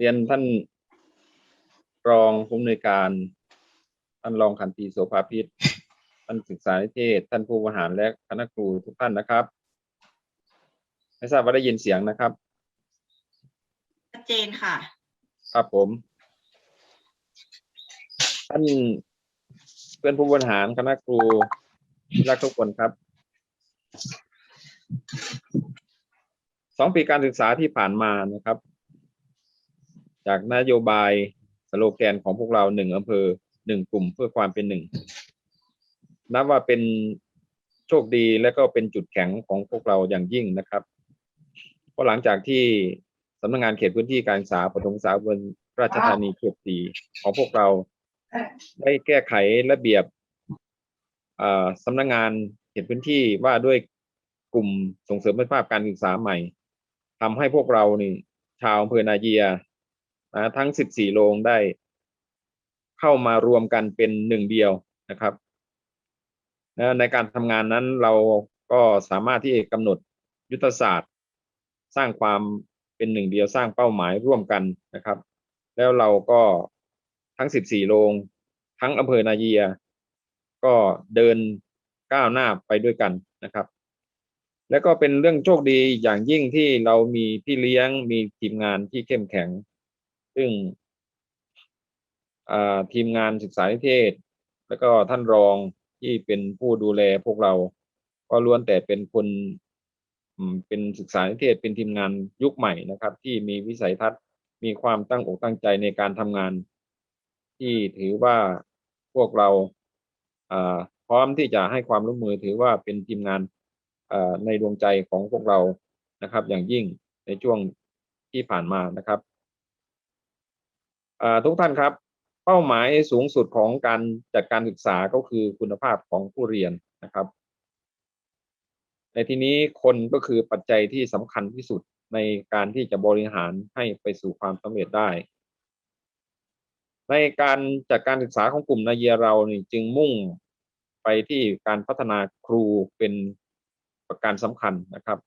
เรียนท่านรองผู้อำนวยการ ท่านรองขันตีโสภาพิษท่านศึกษานิเทศ ท่านผู้บริหารและคณะครูทุกท่านนะครับ ไม่ทราบว่าได้ยินเสียงนะครับ ชัดเจนค่ะ ครับผม ท่านเพื่อนผู้บริหารคณะครูที่รักทุกคนครับ สองปีการศึกษาที่ผ่านมานะครับ จากนโยบายสโลแกนของพวกเราหนึ่งอำเภอหนึ่งกลุ่มเพื่อความเป็นหนึ่งนับว่าเป็นโชคดีและก็เป็นจุดแข็งของพวกเราอย่างยิ่งนะครับ เพราะหลังจากที่สำนักงานเขตพื้นที่การศึกษาปฐมศึกษาบนราชธานีเขตสีของพวกเรา ได้แก้ไขระเบียบสำนักงานเขตพื้นที่ว่าด้วยกลุ่มส่งเสริมคุณภาพการศึกษาใหม่ทำให้พวกเรานี่ชาวอำเภอนาเยีย นะทั้ง 14 โรงได้เข้ามารวมกันเป็นหนึ่งเดียวนะครับนะในการทำงานนั้นเราก็สามารถที่จะกำหนดยุทธศาสตร์ สร้างความเป็นหนึ่งเดียวสร้างเป้าหมายร่วมกันนะครับ แล้วเราก็ทั้ง 14 โรงทั้งอำเภอนาเยีย ก็เดินก้าวหน้าไปด้วยกันนะครับ แล้วก็เป็นเรื่องโชคดีอย่างยิ่งที่เรามีพี่เลี้ยงมีทีมงานที่เข้มแข็ง ซึ่งทีมงานศึกษานิเทศ แล้วก็ท่านรองที่เป็นผู้ดูแลพวกเรา ก็ล้วนแต่เป็นคนเป็นศึกษานิเทศเป็นทีมงานยุคใหม่นะครับ ที่มีวิสัยทัศน์มีความตั้งอกตั้งใจในการทำงาน ที่ถือว่าพวกเราพร้อมที่จะให้ความร่วมมือถือว่าเป็นทีมงานในดวงใจของพวกเรานะครับ อย่างยิ่งในช่วงที่ผ่านมานะครับ ทุกท่านครับ เป้าหมายสูงสุดของการจัดการศึกษาก็คือคุณภาพของผู้เรียนนะครับ ในที่นี้คนก็คือปัจจัยที่สำคัญที่สุดในการที่จะบริหารให้ไปสู่ความสำเร็จได้ ในการจัดการศึกษาของกลุ่มนาเยียเรานี่จึงมุ่งไปที่การพัฒนาครูเป็นประการสำคัญนะครับ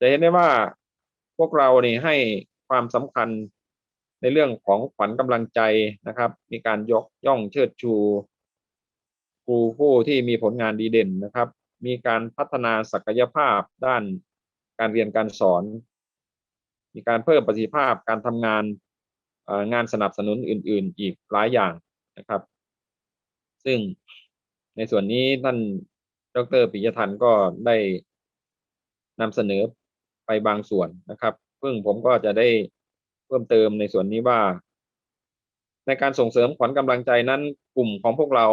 จะเห็นได้ว่าพวกเรานี่ให้ ความสำคัญในเรื่องของขวัญกำลังใจนะครับ มีการยกย่องเชิดชูครูผู้ที่มีผลงานดีเด่นนะครับ มีการพัฒนาศักยภาพด้านการเรียนการสอน มีการเพิ่มประสิทธิภาพการทำงานงานสนับสนุนอื่น ๆ อีกหลายอย่างนะครับ ซึ่งในส่วนนี้ท่านดรปิยทันก็ได้นำเสนอไปบางส่วนนะครับ ซึ่งผมก็จะได้เพิ่มเติมในส่วนนี้ว่า ในการส่งเสริมขวัญกำลังใจนั้นกลุ่มของพวกเรา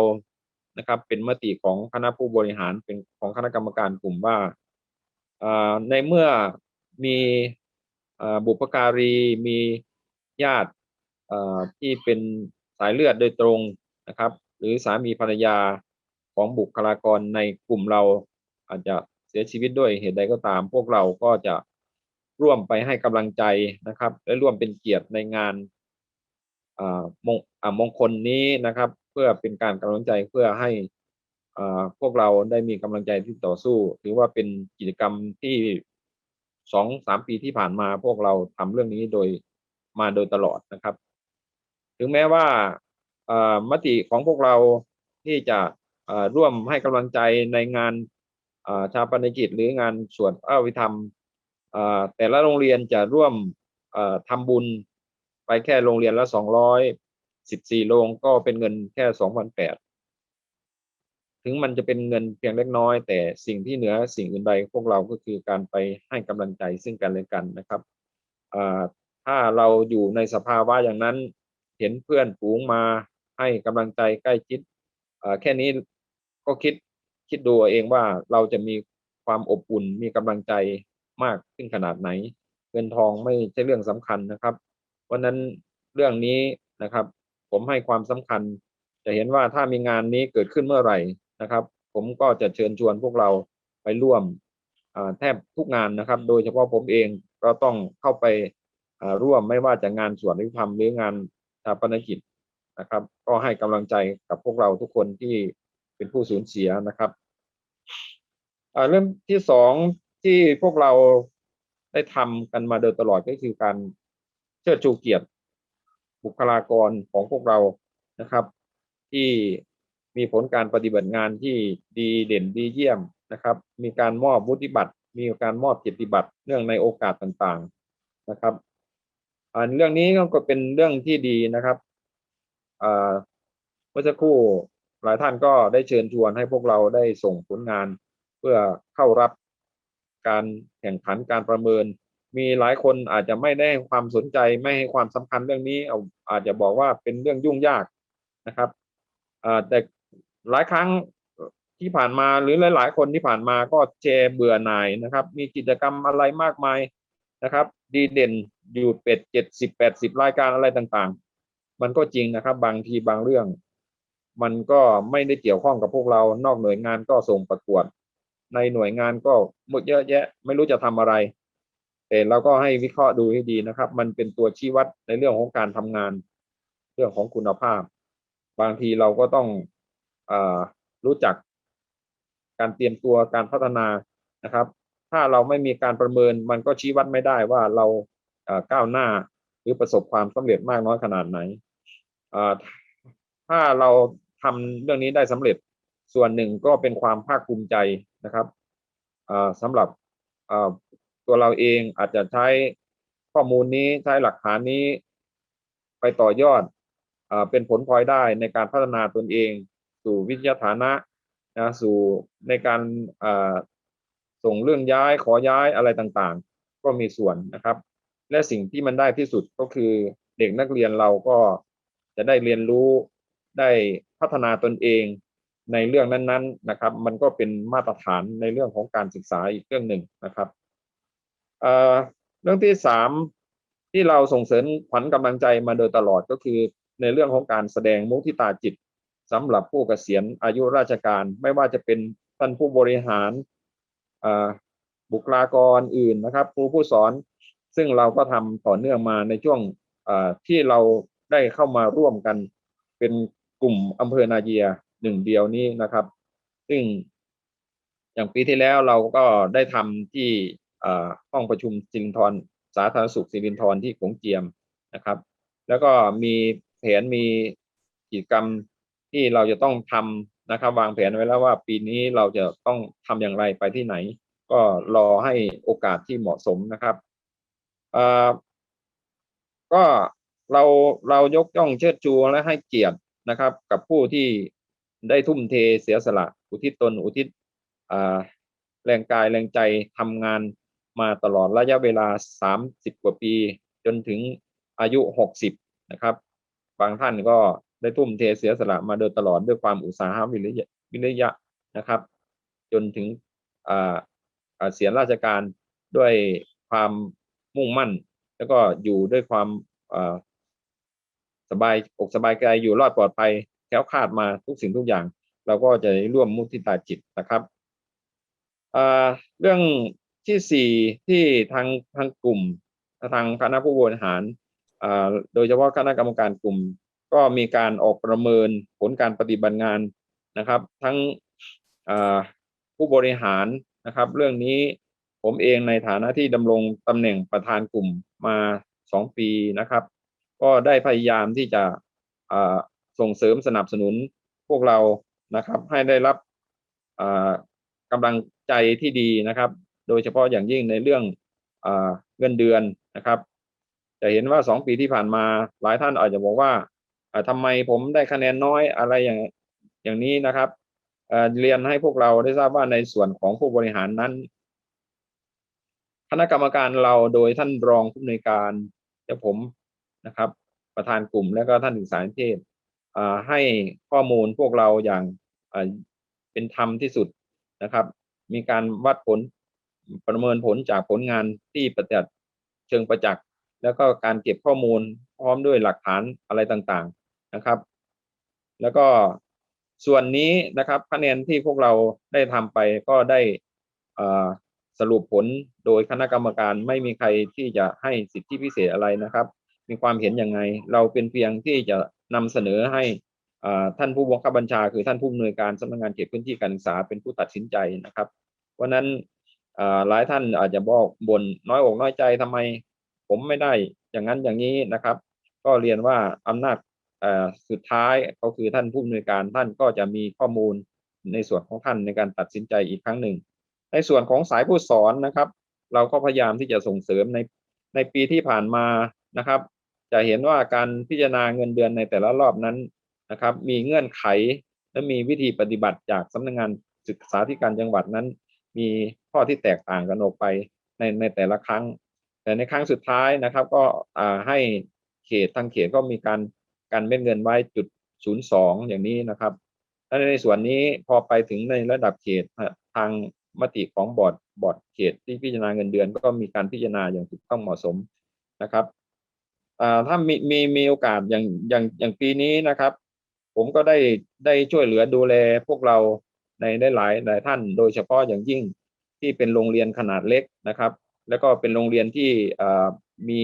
นะครับ เป็นมติของคณะผู้บริหารเป็นของคณะกรรมการกลุ่มว่าในเมื่อมีอบุพการีมีญาติที่เป็นสายเลือดโดยตรงนะครับ หรือสามีภรรยาของบุคลากรในกลุ่มเราอาจจะเสียชีวิตด้วยเหตุใดก็ตาม พวกเราก็จะ ร่วมไปให้กำลังใจนะครับ และร่วมเป็นเกียรติในงานมงมงคลนี้นะครับ เพื่อเป็นการกำลังใจเพื่อให้อ่าพวกเราได้มีกำลังใจที่ต่อสู้ ถือว่าเป็นกิจกรรมที่สองสามปีที่ผ่านมาพวกเราทำเรื่องนี้โดยมาโดยตลอดนะครับ ถึงแม้ว่ามติของพวกเราที่จะร่วมให้กำลังใจในงานชาปนกิจหรืองานสวดพระอภิธรรม แต่ละโรงเรียนจะร่วมอ่าทำบุญไปแค่โรงเรียนละสองร้อยสิบสี่โรงก็เป็นเงินแค่สองพันแปดถึงมันจะเป็นเงินเพียงเล็กน้อย แต่สิ่งที่เหนือสิ่งอื่นใดพวกเราก็คือการไปให้กำลังใจซึ่งกันและกันนะครับถ้าเราอยู่ในสภาวะอย่างนั้น เห็นเพื่อนฝูงมาให้กำลังใจใกล้ชิดแค่นี้ก็คิดคิดดูเอาเองว่าเราจะมีความอบอุ่นมีกำลังใจ มากขึ้นขนาดไหน เงินทองไม่ใช่เรื่องสำคัญนะครับเพราะฉะนั้นเรื่องนี้นะครับ ผมให้ความสำคัญ จะเห็นว่าถ้ามีงานนี้เกิดขึ้นเมื่อไหร่นะครับ ผมก็จะเชิญชวนพวกเราไปร่วมแทบทุกงานนะครับ โดยเฉพาะผมเองก็ต้องเข้าไปร่วมไม่ว่าจะงานสวนนิธรรมหรืองานชาปนกิจนะครับ ก็ให้กำลังใจกับพวกเราทุกคนที่เป็นผู้สูญเสียนะครับเรื่องที่สอง ที่พวกเราได้ทำกันมาโดยตลอดก็คือการเชิดชูเกียรติบุคลากรของพวกเรานะครับ ที่มีผลการปฏิบัติงานที่ดีเด่นดีเยี่ยมนะครับ มีการมอบวุฒิบัตร มีการมอบเกียรติบัตรเนื่องในโอกาสต่างๆนะครับอันเรื่องนี้ก็เป็นเรื่องที่ดีนะครับอาเมื่อสักครู่หลายท่านก็ได้เชิญชวนให้พวกเราได้ส่งผลงาน เพื่อเข้ารับ การแข่งขันการประเมิน มีหลายคนอาจจะไม่ได้ความสนใจไม่ให้ความสำคัญเรื่องนี้เอาอาจจะบอกว่าเป็นเรื่องยุ่งยากนะครับแต่หลายครั้งที่ผ่านมาหรือหลาย ๆ คนที่ผ่านมาก็เจเบื่อหน่ายนะครับ มีกิจกรรมอะไรมากมายนะครับ ดีเด่นอยู่เป็ดเจ็ดสิบแปดสิบรายการอะไรต่างๆ มันก็จริงนะครับ บางทีบางเรื่อง มันก็ไม่ได้เกี่ยวข้องกับพวกเรานอกหน่วยงานก็ส่งประกวด ในหน่วยงานก็หมดเยอะแยะ ไม่รู้จะทำอะไร แต่เราก็ให้วิเคราะห์ดูให้ดีนะครับ มันเป็นตัวชี้วัดในเรื่องของการทำงาน เรื่องของคุณภาพ บางทีเราก็ต้องอรู้จักการเตรียมตัวการพัฒนานะครับ ถ้าเราไม่มีการประเมินมันก็ชี้วัดไม่ได้ว่าเราก้าวหน้าหรือประสบความสำเร็จมากน้อยขนาดไหนถ้าเราทำเรื่องนี้ได้สำเร็จส่วนหนึ่งก็เป็นความภาคภูมิใจ นะครับสำหรับตัวเราเองอาจจะใช้ข้อมูลนี้ใช้หลักฐานนี้ ไปต่อยอดอเป็นผลพลอยได้ในการพัฒนาตนเอง สู่วิทยาฐานะนะสู่ในการส่งเรื่องย้ายขอย้ายอะไรต่างๆ ก็มีส่วนนะครับ และสิ่งที่มันได้ที่สุดก็คือเด็กนักเรียนเราก็จะได้เรียนรู้ได้พัฒนาตนเอง ในเรื่องนั้นๆนะครับ มันก็เป็นมาตรฐานในเรื่องของการศึกษาอีกเรื่องหนึ่งนะครับเเรื่องที่สามที่เราส่งเสริมขวัญกำลังใจมาโดยตลอดก็คือในเรื่องของการแสดงมุทิตาจิตสำหรับผู้เกษียณอายุราชการ ไม่ว่าจะเป็นท่านผู้บริหารบุคลากรอื่นนะครับครูผู้สอนซึ่งเราก็ทำต่อเนื่องมาในช่วงที่เราได้เข้ามาร่วมกันเป็นกลุ่มอำเภอนาเยีย หนึ่งเดียวนี้นะครับ ซึ่งอย่างปีที่แล้วเราก็ได้ทำที่ห้องประชุมสิรินทรสาธารณสุขสิรินทรที่ขงเจียมนะครับ แล้วก็มีแผนมีกิจกรรมที่เราจะต้องทำนะครับ วางแผนไว้แล้วว่าปีนี้เราจะต้องทำอย่างไรไปที่ไหน ก็รอให้โอกาสที่เหมาะสมนะครับก็เราเรายกย่องเชิดชูและให้เกียรตินะครับ กับผู้ที่ ได้ทุ่มเทเสียสละ อุทิศตนอุทิศแรงกายแรงใจทำงานมาตลอดระยะเวลาสามสิบกว่าปี จนถึงอายุหกสิบนะครับ บางท่านก็ได้ทุ่มเทเสียสละมาโดยตลอดด้วยความอุตสาหะวิริยะวิริยะนะครับ จนถึงเสียราชการด้วยความมุ่งมั่น แล้วก็อยู่ด้วยความสบายอกสบายใจอยู่รอดปลอดภัย แคล้วคาดมาทุกสิ่งทุกอย่าง เราก็จะร่วมมุทิตาจิตนะครับเรื่องที่สี่ที่ทางทางกลุ่มทางคณะผู้บริหารโดยเฉพาะคณะกรรมการกลุ่ม ก็มีการออกประเมินผลการปฏิบัติงานนะครับ ทั้งผู้บริหารนะครับ เรื่องนี้ผมเองในฐานะที่ดำรงตำแหน่งประธานกลุ่มมาสองปีนะครับ ก็ได้พยายามที่จะ ส่งเสริมสนับสนุนพวกเรานะครับ ให้ได้รับกำลังใจที่ดีนะครับ โดยเฉพาะอย่างยิ่งในเรื่องอเงินเดือนนะครับจะเห็นว่าสองปีที่ผ่านมาหลายท่านอาจจะบอกว่าอ่าทำไมผมได้คะแนนน้อยอะไรอย่างอย่างนี้นะครับเเรียนให้พวกเราได้ทราบว่าในส่วนของผู้บริหารนั้น คณะกรรมการเราโดยท่านรองผู้อำนวยการและผมนะครับ ประธานกลุ่มและก็ท่านศึกษานิเทศ ให้ข้อมูลพวกเราอย่างเป็นธรรมที่สุดนะครับ มีการวัดผลประเมินผลจากผลงานที่ปฏิบัติเชิงประจักษ์ แล้วก็การเก็บข้อมูลพร้อมด้วยหลักฐานอะไรต่างๆนะครับ แล้วก็ส่วนนี้นะครับคะแนนที่พวกเราได้ทำไปก็ได้สรุปผลโดยคณะกรรมการไม่มีใครที่จะให้สิทธิพิเศษอะไรนะครับ มีความเห็นยังไง เราเป็นเพียงที่จะ นำเสนอให้ท่านผู้บังคับบัญชา คือท่านผู้อำนวยการสำนักงานเขตพื้นที่การศึกษาเป็นผู้ตัดสินใจนะครับเพราะนั้นหลายท่านอาจจะบอกบนน้อยอกน้อยใจทำไม ผมไม่ได้อย่างนั้นอย่างนี้นะครับ ก็เรียนว่าอำนาจสุดท้ายก็คือท่านผู้อำนวยการท่านก็จะมีข้อมูลในส่วนของท่านในการตัดสินใจอีกครั้งหนึ่ง ในส่วนของสายผู้สอนนะครับ เราก็พยายามที่จะส่งเสริมในในปีที่ผ่านมานะครับ จะเห็นว่าการพิจารณาเงินเดือนในแต่ละรอบนั้นนะครับ มีเงื่อนไขและมีวิธีปฏิบัติจากสำนักงานศึกษาธิการจังหวัดนั้น มีข้อที่แตกต่างกันออกไปในในแต่ละครั้ง แต่ในครั้งสุดท้ายนะครับ ก็ให้เขตทางเขตก็มีการการเม็ดเงินไว้จุดศูนย์สองอย่างนี้นะครับและในส่วนนี้พอไปถึงในระดับเขตทางมติของบอร์ดบอร์ดเขตที่พิจารณาเงินเดือน ก็มีการพิจารณาอย่างถูกต้องเหมาะสมนะครับ ถ้ามีมีมีโอกาสอย่างอย่างอย่างปีนี้นะครับ ผมก็ได้ได้ช่วยเหลือดูแลพวกเราในได้หลายหลายท่าน โดยเฉพาะอย่างยิ่งที่เป็นโรงเรียนขนาดเล็กนะครับ แล้วก็เป็นโรงเรียนที่มี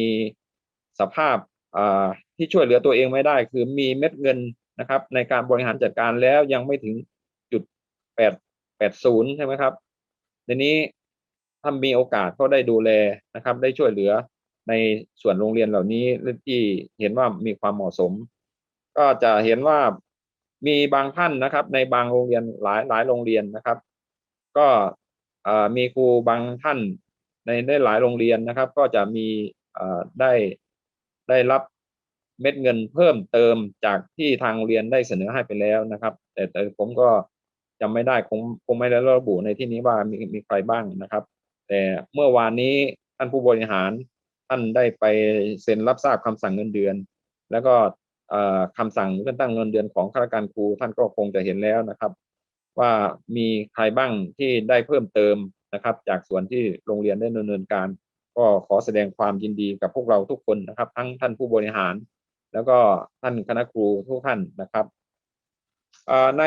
สภาพที่ช่วยเหลือตัวเองไม่ได้ คือมีเม็ดเงินนะครับ ในการบริหารจัดการแล้วยังไม่ถึงจุดแปดแปดศูนย์ใช่ไหมครับทีนี้ถ้ามีโอกาสก็ได้ดูแลนะครับ ได้ช่วยเหลือ ในส่วนโรงเรียนเหล่านี้ที่เห็นว่ามีความเหมาะสม ก็จะเห็นว่ามีบางท่านนะครับ ในบางโรงเรียนหลายหลายโรงเรียนนะครับ ก็มีครูบางท่านในได้หลายโรงเรียนนะครับ ก็จะมีได้ได้รับเม็ดเงินเพิ่มเติมจากที่ทางโรงเรียนได้เสนอให้ไปแล้วนะครับ แต่แต่ผมก็จำไม่ได้คงคงไม่ได้ระบุในที่นี้ว่ามีมีใครบ้างนะครับ แต่เมื่อวานนี้ท่านผู้บริหาร ท่านได้ไปเซ็นรับทราบคำสั่งเงินเดือน แล้วก็เอ่อคำสั่งเลื่อนตั้งเงินเดือนของข้าราชการครูท่านก็คงจะเห็นแล้วนะครับ ว่ามีใครบ้างที่ได้เพิ่มเติมนะครับ จากส่วนที่โรงเรียนได้ดำเนินการ ก็ขอแสดงความยินดีกับพวกเราทุกคนนะครับ ทั้งท่านผู้บริหาร แล้วก็ท่านคณะครูทุกท่านนะครับใน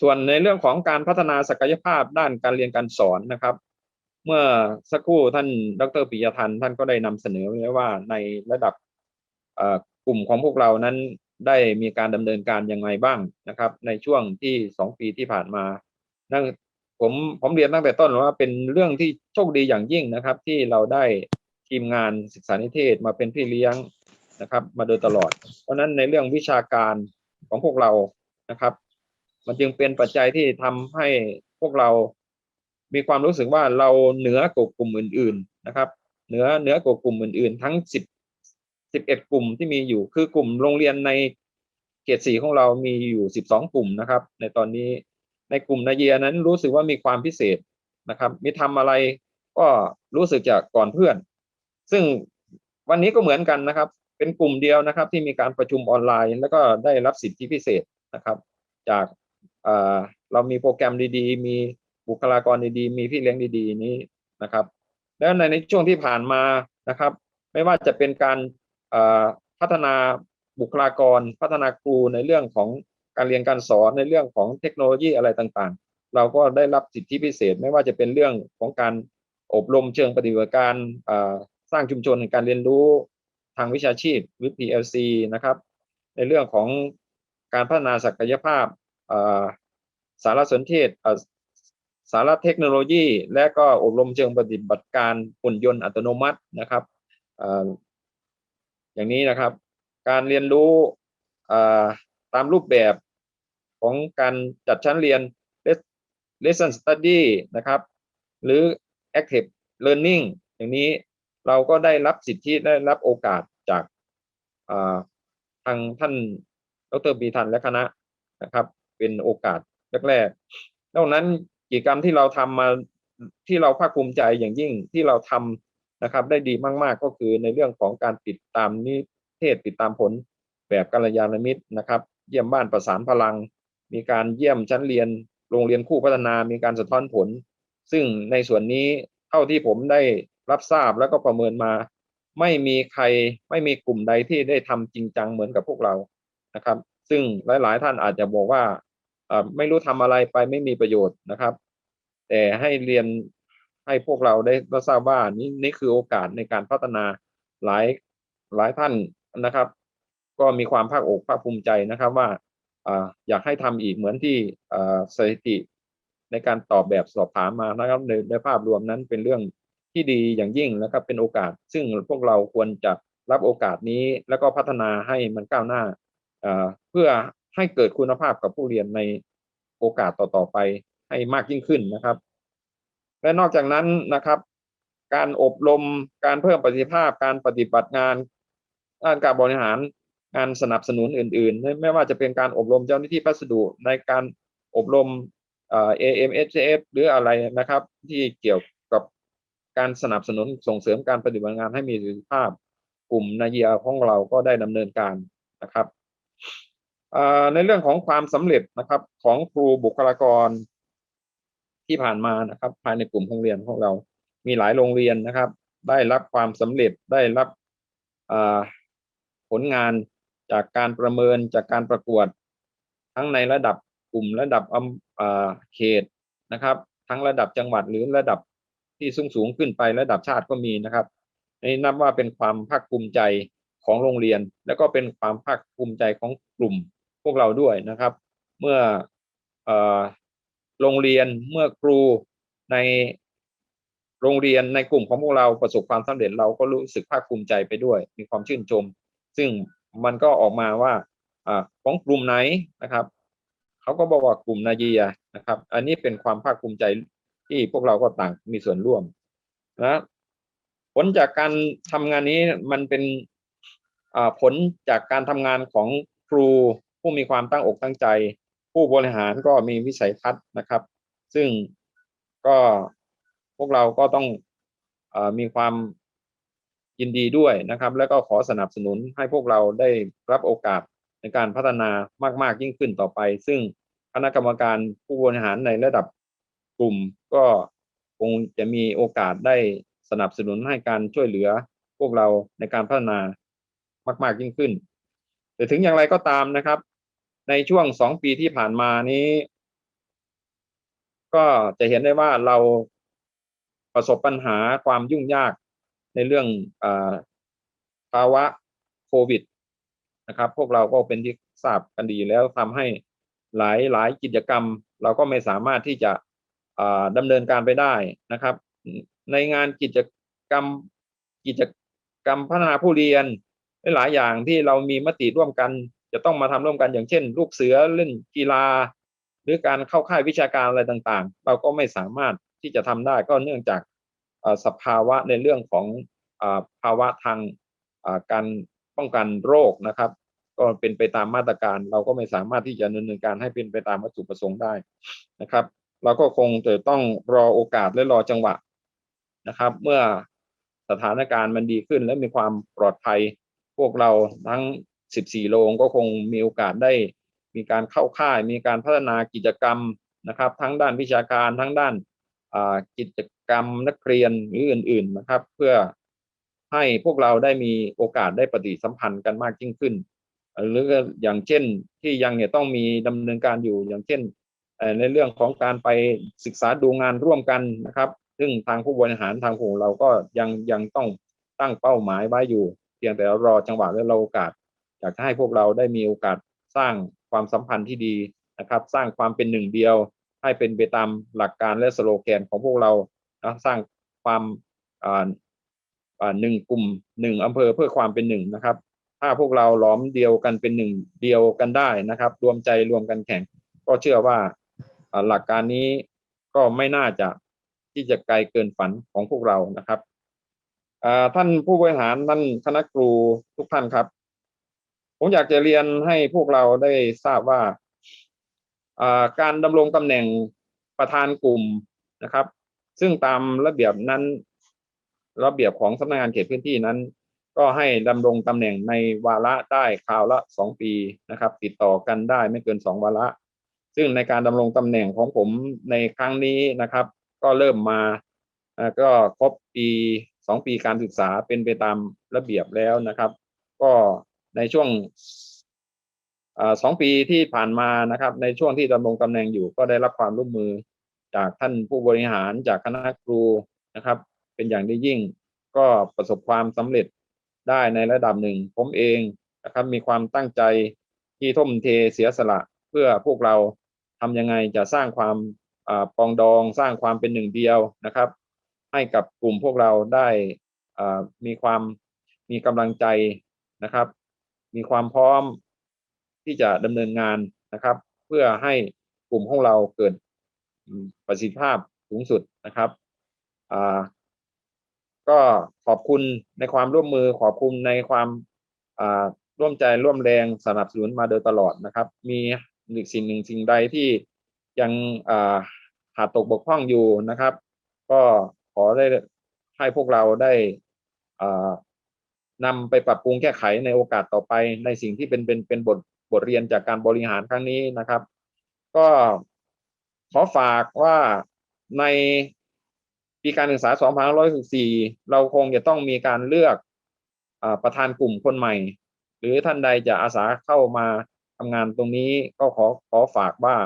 ส่วนในเรื่องของการพัฒนาศักยภาพด้านการเรียนการสอนนะครับ เมื่อสักครู่ท่านดรปิยทันท่านก็ได้นำเสนอไว้ว่าในระดับกลุ่มของพวกเรานั้นได้มีการดำเนินการยังไงบ้างนะครับ ในช่วงที่สองปีที่ผ่านมานั่นผมผมเรียนตั้งแต่ต้นว่าเป็นเรื่องที่โชคดีอย่างยิ่งนะครับ ที่เราได้ทีมงานศึกษานิเทศมาเป็นพี่เลี้ยงนะครับ มาโดยตลอด เพราะฉะนั้นในเรื่องวิชาการของพวกเรานะครับ มันจึงเป็นปัจจัยที่ทำให้พวกเรา มีความรู้สึกว่าเราเหนือกว่ากลุ่มอื่น ๆนะครับ เหนือเหนือกว่ากลุ่มอื่น ๆ ทั้งสิบสิบเอ็ดกลุ่มที่มีอยู่ คือกลุ่มโรงเรียนในเขตสีของเรามีอยู่สิบสองกลุ่มนะครับ ในตอนนี้ในกลุ่มนาเยียนั้นรู้สึกว่ามีความพิเศษนะครับ มีทำอะไรก็รู้สึกจะก่อนเพื่อน ซึ่งวันนี้ก็เหมือนกันนะครับ เป็นกลุ่มเดียวนะครับ ที่มีการประชุมออนไลน์ แล้วก็ได้รับสิทธิพิเศษนะครับ จากเออเรามีโปรแกรมดี ๆ มี บุคลากรดีๆ มีพี่เลี้ยงดีๆนี้นะครับ แล้วในในช่วงที่ผ่านมานะครับ ไม่ว่าจะเป็นการพัฒนาบุคลากร พัฒนาครูในเรื่องของการเรียนการสอนในเรื่องของเทคโนโลยีอะไรต่างๆ เราก็ได้รับสิทธิพิเศษ ไม่ว่าจะเป็นเรื่องของการอบรมเชิงปฏิบัติการสร้างชุมชนการเรียนรู้ทางวิชาชีพหรือ PLC นะครับ ในเรื่องของการพัฒนาศักยภาพสารสนเทศ สารเทคโนโลยี และก็อบรมเชิงปฏิบัติการหุ่นยนต์อัตโนมัตินะครับอย่างนี้นะครับ การเรียนรู้ตามรูปแบบของการจัดชั้นเรียน lesson study นะครับ หรือ active learning อย่างนี้เราก็ได้รับสิทธิได้รับโอกาสจากาทางท่านดรบีทันและคณะนะครับ เป็นโอกาสแรกๆนอกนั้น กิจกรรมที่เราทำมาที่เราภาคภูมิใจอย่างยิ่งที่เราทำนะครับ ได้ดีมากๆก็คือในเรื่องของการติดตามนิเทศติดตามผลแบบกัลยาณมิตรนะครับ เยี่ยมบ้านประสานพลัง มีการเยี่ยมชั้นเรียนโรงเรียนคู่พัฒนามีการสะท้อนผล ซึ่งในส่วนนี้เท่าที่ผมได้รับทราบแล้วก็ประเมินมา ไม่มีใครไม่มีกลุ่มใดที่ได้ทำจริงจังเหมือนกับพวกเรานะครับ ซึ่งหลาย ๆ ท่านอาจจะบอกว่าไม่รู้ทำอะไรไปไม่มีประโยชน์นะครับ แต่ให้เรียนให้พวกเราได้รับทราบว่านี่นี่คือโอกาสในการพัฒนาหลายหลายท่านนะครับ ก็มีความภาคอกภาคภูมิใจนะครับว่าอยากให้ทำอีกเหมือนที่สถิติในการตอบแบบสอบถามมานะครับในในภาพรวมนั้นเป็นเรื่องที่ดีอย่างยิ่งนะครับเป็นโอกาส ซึ่งพวกเราควรจะรับโอกาสนี้แล้วก็พัฒนาให้มันก้าวหน้าเอ่อเพื่อให้เกิดคุณภาพกับผู้เรียนในโอกาสต่อๆไป ให้มากยิ่งขึ้นนะครับ และนอกจากนั้นนะครับ การอบรมการเพิ่มประสิทธิภาพการปฏิบัติงานด้านการบริหารงานสนับสนุนอื่น ๆ ไม่ว่าจะเป็นการอบรมเจ้าหน้าที่พัสดุในการอบรมเอ่อ AMSF หรืออะไรนะครับ ที่เกี่ยวกับการสนับสนุนส่งเสริมการปฏิบัติงานให้มีประสิทธิภาพกลุ่มนาเยียของเราก็ได้ดำเนินการนะครับในเรื่องของความสำเร็จนะครับของครูบุคลากร ที่ผ่านมานะครับ ภายในกลุ่มโรงเรียนของเรา มีหลายโรงเรียนนะครับ ได้รับความสำเร็จได้รับผลงานจากการประเมินจากการประกวด ทั้งในระดับกลุ่มระดับอำเอ่อเขตนะครับ ทั้งระดับจังหวัดหรือระดับที่สูงสูงขึ้นไประดับชาติก็มีนะครับนี่นับว่าเป็นความภาคภูมิใจของโรงเรียน แล้วก็เป็นความภาคภูมิใจของกลุ่มพวกเราด้วยนะครับ เมื่ออ โรงเรียนเมื่อครูในโรงเรียนในกลุ่มของพวกเราประสบความสำเร็จเราก็รู้สึกภาคภูมิใจไปด้วย มีความชื่นชม ซึ่งมันก็ออกมาว่าอของกลุ่มไหนนะครับเขาก็บอกว่ากลุ่มนาเยียนะครับ อันนี้เป็นความภาคภูมิใจที่พวกเราก็ต่างมีส่วนร่วมนะผลจากการทำงานนี้มันเป็นผลจากการทำงานของครูผู้มีความตั้งอกตั้งใจ ผู้บริหารก็มีวิสัยทัศน์นะครับ ซึ่งก็พวกเราก็ต้องอมีความยินดีด้วยนะครับ แล้วก็ขอสนับสนุนให้พวกเราได้รับโอกาสในการพัฒนามากๆยิ่งขึ้นต่อไป ซึ่งคณะกรรมการผู้บริหารในระดับกลุ่มก็คงจะมีโอกาสได้สนับสนุนให้การช่วยเหลือพวกเราในการพัฒนามาก ๆยิ่งขึ้น แต่ถึงอย่างไรก็ตามนะครับ ในช่วงสองปีที่ผ่านมานี้ ก็จะเห็นได้ว่าเราประสบปัญหาความยุ่งยากในเรื่องอภาวะโควิดนะครับ พวกเราก็เป็นที่ทราบกันดีแล้วทำให้หลายหลายกิจกรรม เราก็ไม่สามารถที่จะดำเนินการไปได้นะครับ ในงานกิจกรรมกิจกรรมพัฒนาผู้เรียนหลายอย่างที่เรามีมติร่วมกัน จะต้องมาทำร่วมกันอย่างเช่น ลูกเสือเล่นกีฬา หรือการเข้าค่ายวิชาการอะไรต่างๆ เราก็ไม่สามารถที่จะทำได้ก็เนื่องจากสภาวะในเรื่องของอภาวะทางการป้องกันโรคนะครับ ก็เป็นไปตามมาตรการ เราก็ไม่สามารถที่จะดำเนินการให้เป็นไปตามวัตถุประสงค์ได้นะครับ เราก็คงจะต้องรอโอกาสและรอจังหวะนะครับ เมื่อสถานการณ์มันดีขึ้นและมีความปลอดภัย พวกเราทั้ง 14 โรงก็คงมีโอกาสได้มีการเข้าค่าย มีการพัฒนากิจกรรมนะครับ ทั้งด้านวิชาการทั้งด้านกิจกรรมนักเรียนหรืออื่น ๆนะครับ เพื่อให้พวกเราได้มีโอกาสได้ปฏิสัมพันธ์กันมากยิ่งขึ้น หรืออย่างเช่นที่ยังเนี่ยต้องมีดำเนินการอยู่อย่างเช่น ในเรื่องของการไปศึกษาดูงานร่วมกันนะครับ ซึ่งทางผู้บริหารทางของเราก็ยังยังต้องตั้งเป้าหมายไว้อยู่ เพียงแต่เรอจังหวะและรอโอกาส อยากจะให้พวกเราได้มีโอกาสสร้างความสัมพันธ์ที่ดีนะครับ สร้างความเป็นหนึ่งเดียว ให้เป็นไปตามหลักการและสโลแกนของพวกเรานะสร้างความหนึ่งกลุ่มหนึ่งอำเภอเพื่อความเป็นหนึ่งนะครับ ถ้าพวกเราหลอมเดียวกันเป็นหนึ่งเดียวกันได้นะครับ รวมใจรวมกันแข่ง ก็เชื่อว่าหลักการนี้ก็ไม่น่าจะที่จะไกลเกินฝันของพวกเรานะครับท่านผู้บริหารท่านคณะครูทุกท่านครับ ผมอยากจะเรียนให้พวกเราได้ทราบว่าการดำรงตำแหน่งประธานกลุ่มนะครับ ซึ่งตามระเบียบนั้นระเบียบของสำนักงานเขตพื้นที่นั้น ก็ให้ดำรงตำแหน่งในวาระได้คราวละสองปีนะครับ ติดต่อกันได้ไม่เกินสองวาระ ซึ่งในการดำรงตำแหน่งของผมในครั้งนี้นะครับ ก็เริ่มมาก็ครบปีสองปีการศึกษาเป็นไปตามระเบียบแล้วนะครับ ก็ ในช่วงอสองปีที่ผ่านมานะครับ ในช่วงที่ดำรงตำแหน่งอยู่ก็ได้รับความร่วมมือจากท่านผู้บริหารจากคณะครูนะครับ เป็นอย่างดียิ่งก็ประสบความสำเร็จได้ในระดับหนึ่ง ผมเองนะครับมีความตั้งใจที่ทุ่มเทเสียสละ เพื่อพวกเราทำยังไงจะสร้างความอปองดองสร้างความเป็นหนึ่งเดียวนะครับ ให้กับกลุ่มพวกเราได้มีความมีกำลังใจนะครับ มีความพร้อมที่จะดำเนินงานนะครับ เพื่อให้กลุ่มของเราเกิดประสิทธิภาพสูงสุดนะครับก็ขอบคุณในความร่วมมือขอบคุณในความร่วมใจร่วมแรงสนับสนุนมาโดยตลอดนะครับ มีสิ่งหนึ่งสิ่งใดที่ยังอ่าขาดตกบกพร่องอยู่นะครับ ก็ขอได้ให้พวกเราได้อ่า นำไปปรับปรุงแก้ไขในโอกาสต่อไปในสิ่งที่เป็นเป็นเป็นบทบทเรียนจากการบริหารครั้งนี้นะครับ ก็ขอฝากว่าในปีการศึกษา 2564 เราคงจะต้องมีการเลือกอประธานกลุ่มคนใหม่ หรือท่านใดจะอาสาเข้ามาทำงานตรงนี้ก็ขอขอฝากว่า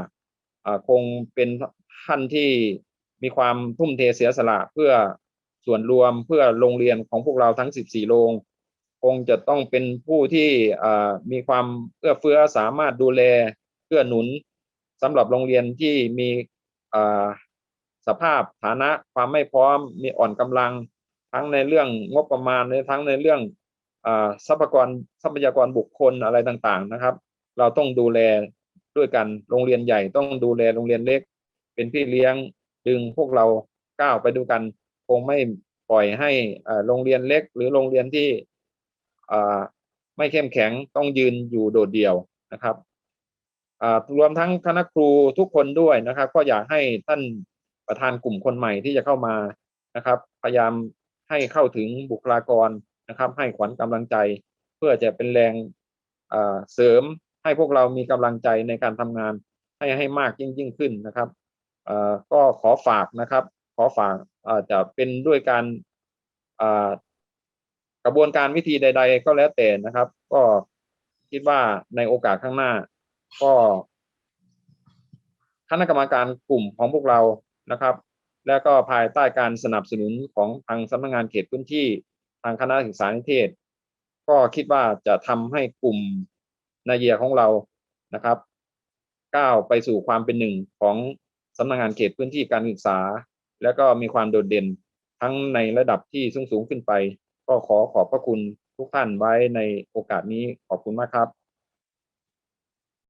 คงเป็นท่านที่มีความทุ่มเทเสียสละเพื่อส่วนรวมเพื่อโรงเรียนของพวกเราทั้ง 14 โรง คงจะต้องเป็นผู้ที่มีความเอื้อเฟื้อสามารถดูแลเพื่อหนุนสำหรับโรงเรียนที่มีสภาพฐานะความไม่พร้อมมีอ่อนกำลัง ทั้งในเรื่องงบประมาณหรือทั้งในเรื่องทรัพยากรทรัพยากรบุคคลอะไรต่างๆนะครับ เราต้องดูแลด้วยกันโรงเรียนใหญ่ต้องดูแลโรงเรียนเล็ก เป็นพี่เลี้ยงดึงพวกเราก้าวไปด้วยกัน คงไม่ปล่อยให้โรงเรียนเล็ก หรือโรงเรียนที่ ไม่เข้มแข็งต้องยืนอยู่โดดเดี่ยวนะครับรวมทั้งคณะครูทุกคนด้วยนะครับ ก็อยากให้ท่านประธานกลุ่มคนใหม่ที่จะเข้ามานะครับ พยายามให้เข้าถึงบุคลากรนะครับ ให้ขวัญกำลังใจ เพื่อจะเป็นแรงเสริมให้พวกเรามีกำลังใจในการทำงานให้ให้มากยิ่งยิ่งขึ้นนะครับก็ขอฝากนะครับ ขอฝากจะเป็นด้วยการ กระบวนการวิธีใด ๆ ก็แล้วแต่นะครับ ก็คิดว่าในโอกาสข้างหน้า ก็คณะกรรมการกลุ่มของพวกเรานะครับ แล้วก็ภายใต้การสนับสนุนของทางสำนักงานเขตพื้นที่ทางคณะศึกษานิเทศ ก็คิดว่าจะทำให้กลุ่มนาเยียของเรานะครับก้าวไปสู่ความเป็นหนึ่งของสำนักงานเขตพื้นที่การศึกษา แล้วก็มีความโดดเด่นทั้งในระดับที่สูงสูงขึ้นไป ก็ขอขอบพระคุณทุกท่านไว้ในโอกาสนี้ขอบคุณมากครับ